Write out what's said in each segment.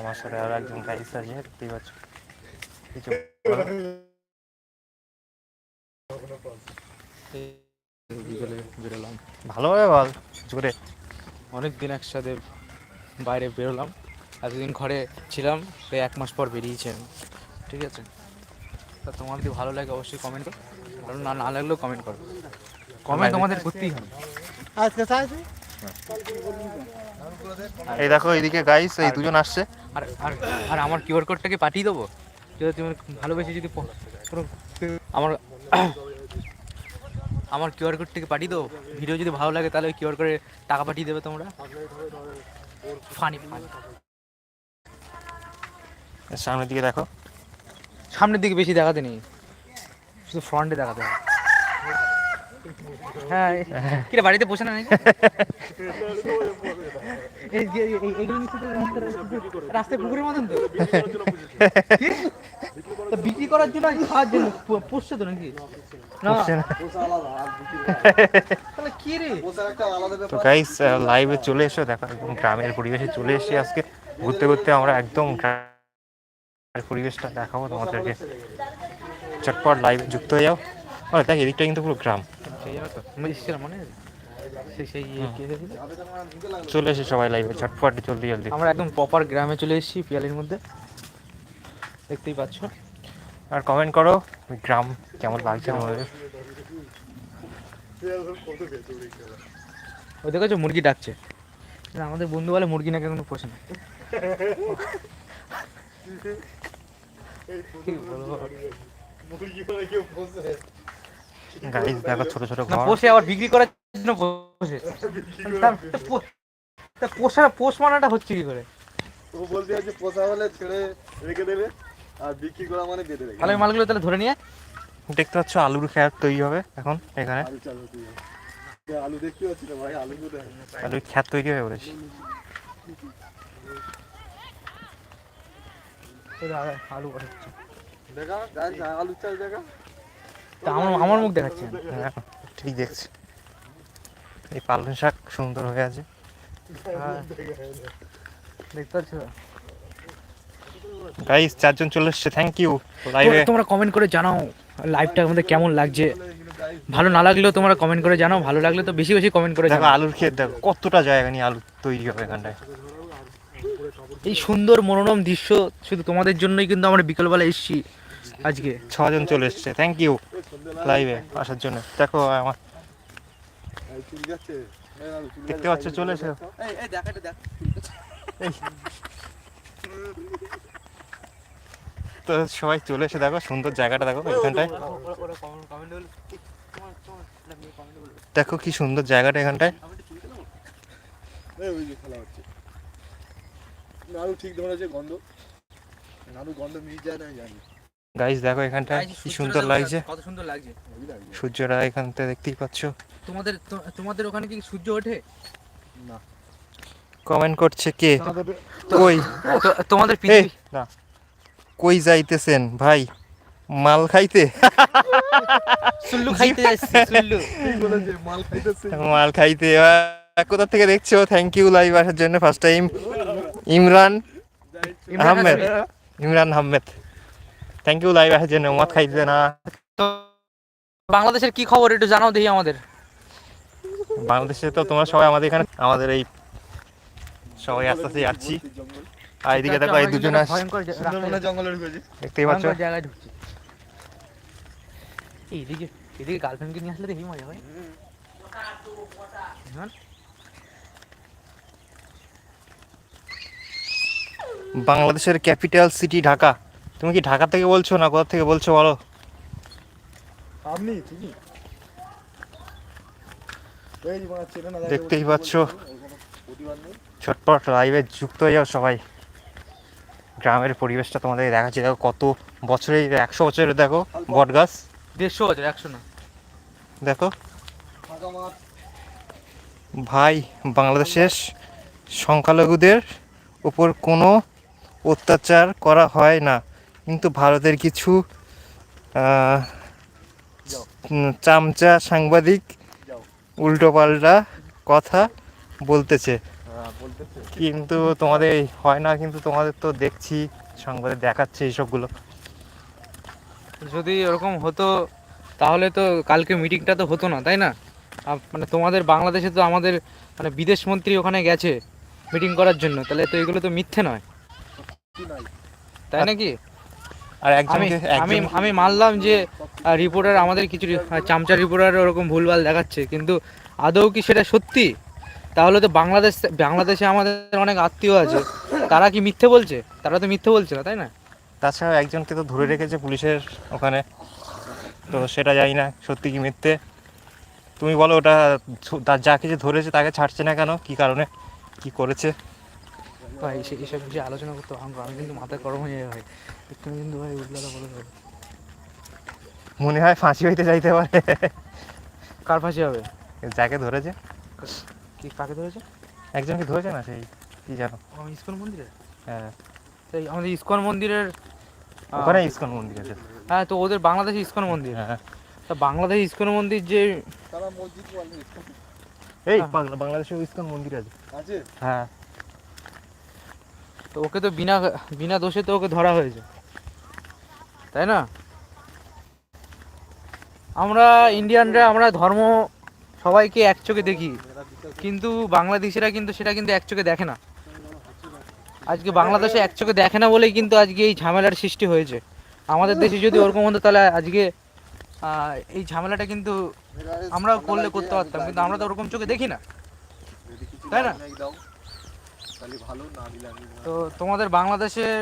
আমার সাথে আর একজন গাইস আছে দেখতেই পাচ্ছ। কিছু বিকেলে বেরোলাম ভালোভাবে বল জোরে অনেক দিন একসাথে বাইরে বেরোলাম এতদিন ঘরে ছিলাম প্রায় এক মাস পর বেরিয়েছি আমি ঠিক আছে? তা তোমার যদি ভালো লাগে অবশ্যই কমেন্ট করো ভালো না না লাগলেও কমেন্ট করো। কমেন্ট তোমাদের করতেই হবে। এই দেখো এইদিকে গাইস এই দুজন আসছে। আর আর আর আমার কিউআর কোডটাকে পাঠিয়ে দেবো? যদি তুমি ভালোবেসে যদি আমার আমার কিউআর কোডটাকে পাঠিয়ে দেবো? ভিডিও যদি ভালো লাগে তাহলে কিউআর করে টাকা পাঠিয়ে দেবে তোমরা। ফানি ফানি সামনের দিকে দেখো। সামনের দিকে বেশি দেখাতে নেই। শুধু ফ্রন্টে দেখাতে হবে। হ্যাঁ কিরে বাড়িতে বসে না রাস্তায় পুকুরের মতন তো। বিক্রি করার জন্য খাওয়ার জন্য পোষছে তো নাকি? তো গাইস লাইভে চলে এসো দেখো একদম গ্রামের পরিবেশে চলে এসেছি আজকে। ঘুরতে ঘুরতে আমরা একদম গ্রামের পরিবেশটা দেখাবো তোমাদেরকে। চটপট লাইভে যুক্ত হয়ে যাও। ও দেখ এদিকটা কিন্তু পুরো গ্রাম। মনে আছে? সেই সেই কি হয়েছিল? চলে এসে সবাই লাইভে চটপট জলদি জলদি। আমরা একদম প্রপার গ্রামে চলে এসেছি পিয়ালির মধ্যে। দেখতেই পাচ্ছ। আর কমেন্ট করো গ্রাম কেমন লাগছে তোমাদের ওই দেখো মুরগি ডাকছে। আমাদের বন্ধু বলে মুরগি নাকি কোনো পোষে না। কি বলব? গাইস দেখো ছোট ছোট ঘর। পোষে আবার বিক্রি করার জন্য পোষে তা পোষা পোষ মানাটা হচ্ছে কি করে? ও বলতে আছে পোষা হলে ছেড়ে রেখে দেবে আর বিক্রি করা মানে বেঁধে রেখে তাহলে মালগুলো তাহলে ধরে নিয়ে দেখতে পাচ্ছ আলুর খেয়ার তৈরি হবে এখন এখানে। আলু আলু দেখতে পাচ্ছি না ভাই আলু কোথায়? আলুর খেয়ার তৈরি এই দাঁড়া, আলু দেখা আলু চাল দেখা। তা আমার আমার মুখ দেখাচ্ছে হ্যাঁ, ঠিক দেখছি। এই পালং শাক সুন্দর হয়ে আছে। দেখতে পাচ্ছ? গাইস চারজন চলে এসছে থ্যাংক ইউ লাইভে তোমরা- কমেন্ট করে জানাও লাইভটা আমাদের কেমন লাগছে। ভালো না লাগলেও তোমরা কমেন্ট করে জানাও ভালো লাগলে তো বেশি বেশি কমেন্ট করে দেখো জানাও। আলুর ক্ষেত দেখো কতটা জায়গা নিয়ে আলু তৈরি হবে এখানটায়। এই সুন্দর মনোরম দৃশ্য শুধু তোমাদের জন্যই কিন্তু আমরা বিকেলবেলা এসেছি। আজকে ছজন চলে এসছে। থ্যাংক ইউ লাইভে আসার জন্য। দেখো, আমার দেখতে পাচ্ছ, চলে এসে। তো সবাই চলে এসে দেখো, সুন্দর জায়গাটা দেখো এখানটায়। দেখো কি সুন্দর জায়গাটা এখানটায়। ঠিক ধরেছে গন্ধ। নাড়ু গন্ধ মিট যায় না জানি। গাইস দেখো এখানটায় কি সুন্দর লাগছে। কত সুন্দর লাগছে। সূর্যটা এখান থেকে দেখতেই পাচ্ছ। তোমাদের তোমাদের ওখানে কি সূর্য ওঠে? না। কমেন্ট করছে কে? কই? তোমাদের পৃথিবী না। কই যাইতেছেন? ভাই মাল খাইতে? সুল্লু খাইতে যাচ্ছি সুল্লু। মাল খাইতেছে? মাল খাইতে। কোথা থেকে দেখছ? থ্যাংক ইউ লাইভ আসার জন্য first time Imran Imran Ahmed. Imran Ahmed. Thank you live আসার জন্য মদ খাইতে না। তো বাংলাদেশের কি খবর একটু জানাও দেখি আমাদের। বাংলাদেশে তো তোমরা সবাই আমাদের এখানে আমাদের এই সবাই আস্তে আস্তে যাচ্ছি। আর এদিকে দেখো এই দুজন আস ভয়ঙ্কর জঙ্গলে ঢুকেছি দেখতেই পাচ্ছ? জায়গায় ঢুকছি। এই এদিকে এদিকে গার্লফ্রেন্ডকে নিয়ে আসলে দেখি মজা হয়। হ্যাঁ? বাংলাদেশের ক্যাপিটাল সিটি ঢাকা। তুমি কি ঢাকা থেকে বলছো না কোথা থেকে বলছো বলো? আপনি? তুমি দেখতেই পাচ্ছ। ছটপট লাইভে যুক্ত হয়ে যাও সবাই। গ্রামের পরিবেশটা তোমাদের দেখাচ্ছি। দেখো কত বছরের একশো বছরের দেখো বট গাছ। দেড়শো বছর একশো না। দেখো। ভাই বাংলাদেশের সংখ্যালঘুদের উপর কোনো অত্যাচার করা হয় না। কিন্তু ভারতের কিছু চামচা সাংবাদিক। উল্টোপাল্টা কথা বলতেছে। বলতেছে। কিন্তু তোমাদের এই হয় না কিন্তু তোমাদের তো দেখছি সংবাদে দেখাচ্ছে এইসবগুলো। যদি ওরকম হতো তাহলে তো কালকে মিটিংটা তো হতো না তাই না? মানে তোমাদের বাংলাদেশে তো আমাদের মানে বিদেশ মন্ত্রী ওখানে গেছে মিটিং করার জন্য তাহলে তো এগুলো তো মিথ্যে নয়। তাই নাকি? আর আমি একজনকে আমি আমি মানলাম যে রিপোর্টার আমাদের কিছু চামচা রিপোর্টার ওরকম ভুলভাল দেখাচ্ছে। কিন্তু আদৌ কি সেটা সত্যি? তাহলে তো বাংলাদেশ বাংলাদেশে আমাদের অনেক আত্মীয় আছে। তারা কি মিথ্যে বলছে? তারা তো মিথ্যে বলছে না তাই না? তাছাড়া একজনকে তো ধরে রেখেছে পুলিশের ওখানে। তো সেটা জানি না সত্যি কি মিথ্যে? তুমি বলো ওটা যে ধরেছে তাকে ছাড়ছে না কেন? কি কারণে? কি করেছে? ভাই সে- এসব বিষয়ে আলোচনা করতে আমি আমি কিন্তু মাথা গরম হয়ে যায় ভাই একটু কিন্তু ভাই উল্লাটা বলে দেবে। মনে হয় ফাঁসি হইতে যাইতে পারে। কার ফাঁসি হবে? যাকে ধরেছে? কি কাকে ধরেছে? একজনকে ধরেছে না সেই কি জানো ইসকন মন্দিরে হ্যাঁ। সেই আমাদের ইস্কন মন্দিরের ওখানে ইসকন মন্দির আছে। হ্যাঁ তো ওদের বাংলাদেশে ইস্কন মন্দির। হ্যাঁ। তা বাংলাদেশ ইস্কন মন্দির যে তারা মসজিদ বলে। এই হ্যাঁ। বাংলা- বাংলাদেশে ইসকন মন্দির আছে। আছে? হ্যাঁ। তো ওকে তো বিনা বিনা দোষে তো ওকে ধরা হয়েছে। তাই না? আমরা ইন্ডিয়ানরা, আমরা ধর্ম সবাইকে এক চোখে দেখি। কিন্তু বাংলাদেশিরা কিন্তু সেটা কিন্তু এক চোখে দেখে না। আজকে বাংলাদেশে এক চোখে দেখে না বলেই কিন্তু আজকে এই ঝামেলার সৃষ্টি হয়েছে। আমাদের দেশে যদি ওরকম হতো তাহলে আজকে এই ঝামেলাটা কিন্তু আমরাও করলে করতে পারতাম, কিন্তু আমরা তো ওরকম চোখে দেখি না। তাই না? গাইড দাও তাহলে ভালো না দিলে আমি তো তোমাদের বাংলাদেশের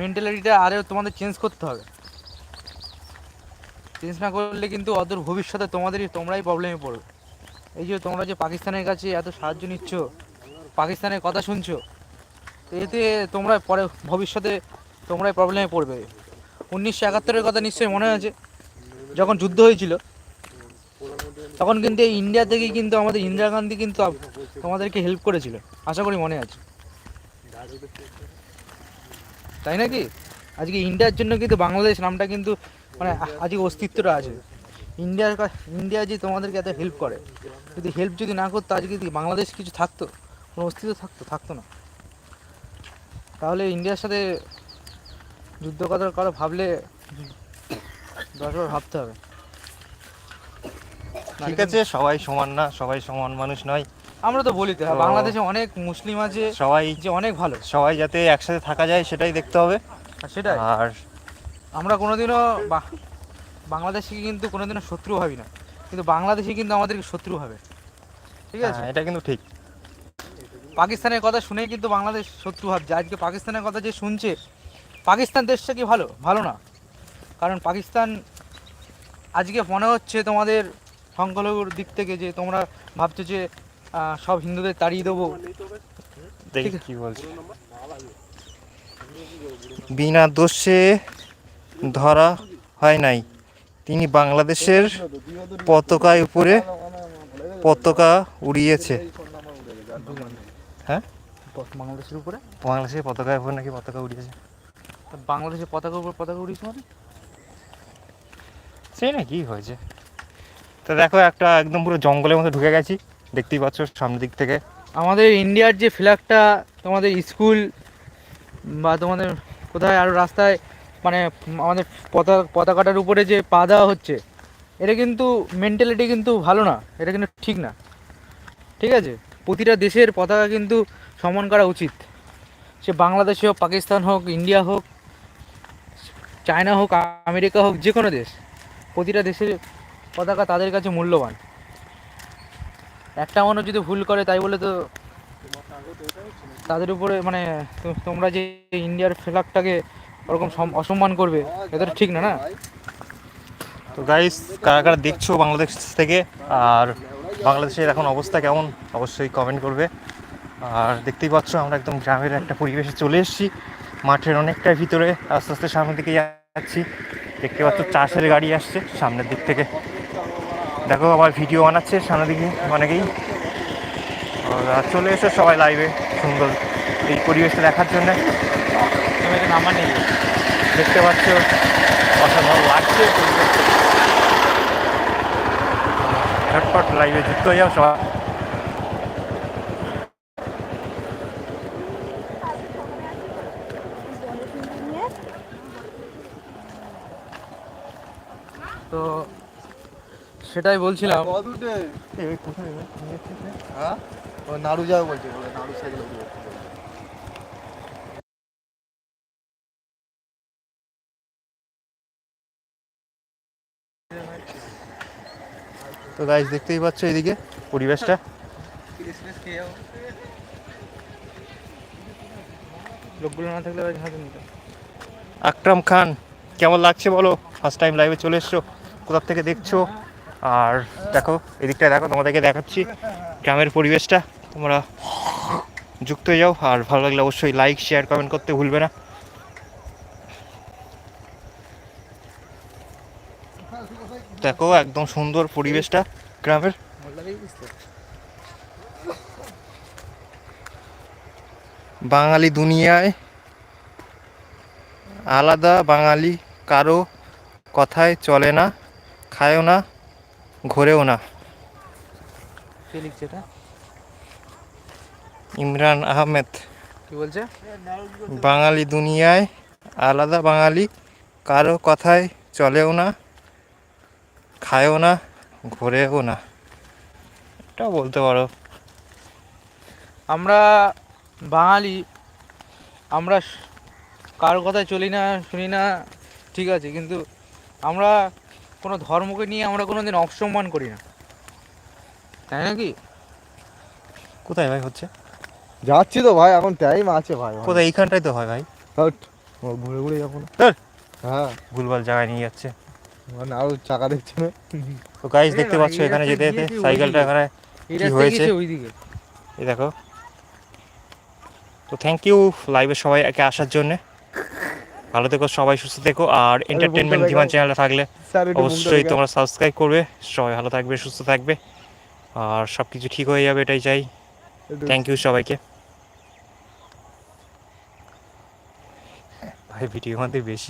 মেন্টালিটিটা আরও তোমাদের চেঞ্জ করতে হবে। চেঞ্জ না করলে কিন্তু অদূর ভবিষ্যতে তোমাদেরই, তোমরাই প্রবলেমে পড়বে। এই যে তোমরা যে পাকিস্তানের কাছে এত সাহায্য নিচ্ছ, পাকিস্তানের কথা শুনছো এতে তোমরা পরে ভবিষ্যতে তোমরাই প্রবলেমে পড়বে। উনিশশো একাত্তরের কথা নিশ্চয়ই মনে আছে, যখন যুদ্ধ হয়েছিল তখন কিন্তু এই ইন্ডিয়া থেকেই কিন্তু আমাদের ইন্দিরা গান্ধী কিন্তু তোমাদেরকে হেল্প করেছিল। আশা করি মনে আছে। তাই নাকি? আজকে ইন্ডিয়ার জন্য কিন্তু বাংলাদেশ নামটা কিন্তু মানে আজকে অস্তিত্বটা আছে। ইন্ডিয়ার ইন্ডিয়া যে তোমাদেরকে এত হেল্প করে, যদি হেল্প যদি না করতো, আজকে কি বাংলাদেশ কিছু থাকতো? কোনো অস্তিত্ব থাকতো? থাকতো না। তাহলে ইন্ডিয়ার সাথে যুদ্ধ কথা ভাবলে দশবার ভাবতে হবে। ঠিক আছে সবাই সমান না সবাই সমান মানুষ নয়। আমরা তো বলি তো হ্যাঁ, বাংলাদেশে অনেক মুসলিম আছে সবাই যে অনেক ভালো। সবাই যাতে একসাথে থাকা যায় সেটাই দেখতে হবে। আর সেটাই। আর আমরা কোনোদিনও বা- বাংলাদেশকে কিন্তু কোনোদিনও শত্রু ভাবি না। কিন্তু বাংলাদেশি কিন্তু আমাদেরকে শত্রু ভাবে। ঠিক আছে? হ্যাঁ, এটা কিন্তু ঠিক। পাকিস্তানের কথা শুনেই কিন্তু বাংলাদেশ শত্রু ভাবছে। আজকে পাকিস্তানের কথা যে শুনছে পাকিস্তান দেশটা কি ভালো? ভালো না। কারণ পাকিস্তান আজকে মনে হচ্ছে তোমাদের সংখ্যালঘুর দিক থেকে যে তোমরা ভাবছ যে সব হিন্দুদের তাড়িয়ে দেবো। দেখি ঠিক কি বলছে। বিনা দোষে ধরা হয় নাই। তিনি বাংলাদেশের পতাকায় উপরে পতাকা উড়িয়েছে। হ্যাঁ? বাংলাদেশের উপরে? বাংলাদেশের পতাকায় উপরে নাকি পতাকা উড়িয়েছে? তা বাংলাদেশের পতাকার উপর পতাকা উড়িয়েছে মানে? সেই না কি হয়েছে। তো দেখো একটা একদম পুরো জঙ্গলের মধ্যে ঢুকে গেছি। দেখতেই পাচ্ছ সামনের দিক থেকে। আমাদের ইন্ডিয়ার যে ফ্ল্যাগটা, তোমাদের স্কুল বা তোমাদের কোথায় আরও রাস্তায় মানে আমাদের পতাকা পতাকাটার উপরে যে পা দেওয়া হচ্ছে, এটা কিন্তু মেন্টালিটি কিন্তু ভালো না, এটা কিন্তু ঠিক না। ঠিক আছে? প্রতিটা দেশের পতাকা কিন্তু সমান করা উচিত। সে বাংলাদেশ হোক, পাকিস্তান হোক, ইন্ডিয়া হোক, চায়না হোক, আমেরিকা হোক যে কোনো দেশ, প্রতিটা দেশের পতাকা তাদের কাছে মূল্যবান। একটা মানুষ যদি ভুল করে, তাই বলে তো তাদের উপরে মানে তোমরা যে ইন্ডিয়ার ফ্ল্যাগটাকে ওরকম সম- অসম্মান করবে, এটা তো ঠিক না না? তো গাইস কারা কারা দেখছ বাংলাদেশ থেকে আর বাংলাদেশের এখন অবস্থা কেমন, অবশ্যই কমেন্ট করবে। আর দেখতেই পাচ্ছ আমরা একদম গ্রামের একটা পরিবেশে চলে এসেছি। মাঠের অনেকটা ভিতরে আস্তে আস্তে সামনের দিকে যাচ্ছি। দেখতে পাচ্ছ চাষের গাড়ি আসছে সামনের দিক থেকে। দেখো আবার ভিডিও বানাচ্ছে সামনে দিকে অনেকেই। চলে এসো সবাই লাইভে সুন্দর এই পরিবেশটা দেখার জন্যে। নামা নেই দেখতে পাচ্ছ অসাধারণ লাগছে। ঝটপট লাইভে যুক্ত হয়ে যাও সবাই। তো সেটাই বলছিলাম। হ্যাঁ? নাড়ু যাবে বলছে নাড়ু সাইকেল তো গাইজ দেখতেই পাচ্ছ এদিকে পরিবেশটা? লোকগুলো না থাকলে আকরাম খান কেমন লাগছে বলো? ফার্স্ট টাইম লাইভে চলে এসছো কোথা থেকে দেখছ? আর দেখো এদিকটা দেখো, তোমাদেরকে দেখাচ্ছি গ্রামের পরিবেশটা। তোমরা যুক্ত হয়ে যাও, আর ভালো লাগলে অবশ্যই লাইক শেয়ার কমেন্ট করতে ভুলবে না। দেখো, একদম সুন্দর পরিবেশটা গ্রামের। বাঙালি দুনিয়ায় আলাদা, বাঙালি কারও কথায় চলে না, খায়ও না। ঘোরেও না। কে লিখছে এটা ইমরান আহমেদ। কি বলছে? বাঙালি দুনিয়ায় আলাদা বাঙালি কারও কথায় চলেও না খায়ও না ঘোরেও না। এটাও বলতে পারো। আমরা বাঙালি আমরা কারোর কথায় চলি না শুনি না ঠিক আছে কিন্তু আমরা কোনো ধর্মকে নিয়ে আমরা কোনো দিন অসম্মান করি না। তাই নাকি? কোথায় ভাই হচ্ছে? যাচ্ছি তো ভাই এখন টাইম আছে ভাই। কোথায়? এইখানটাই তো হয় ভাই। ঘুরে ঘুরে যাব না। হ্যাঁ। ভুলভাল জায়গায় নিয়ে যাচ্ছে। মানে আরও চাকা দেখছে না? তো গাইজ দেখতে পাচ্ছ এখানে যেতে যেতে? সাইকেলটা এখানে কি হয়েছে? এই দেখো। তো থ্যাংক ইউ লাইভে সবাই একে আসার জন্য। ভালো থেকো সবাই সুস্থ থেকো আর এন্টারটেনমেন্ট। ডিমান্ড চ্যানেলে থাকলে অবশ্যই। তোমরা সাবস্ক্রাইব করবে সবাই ভালো থাকবে সুস্থ থাকবে আর সব কিছু ঠিক হয়ে যাবে এটাই চাই থ্যাংক ইউ সবাইকে ভাই ভিডিও মধ্যে বেশি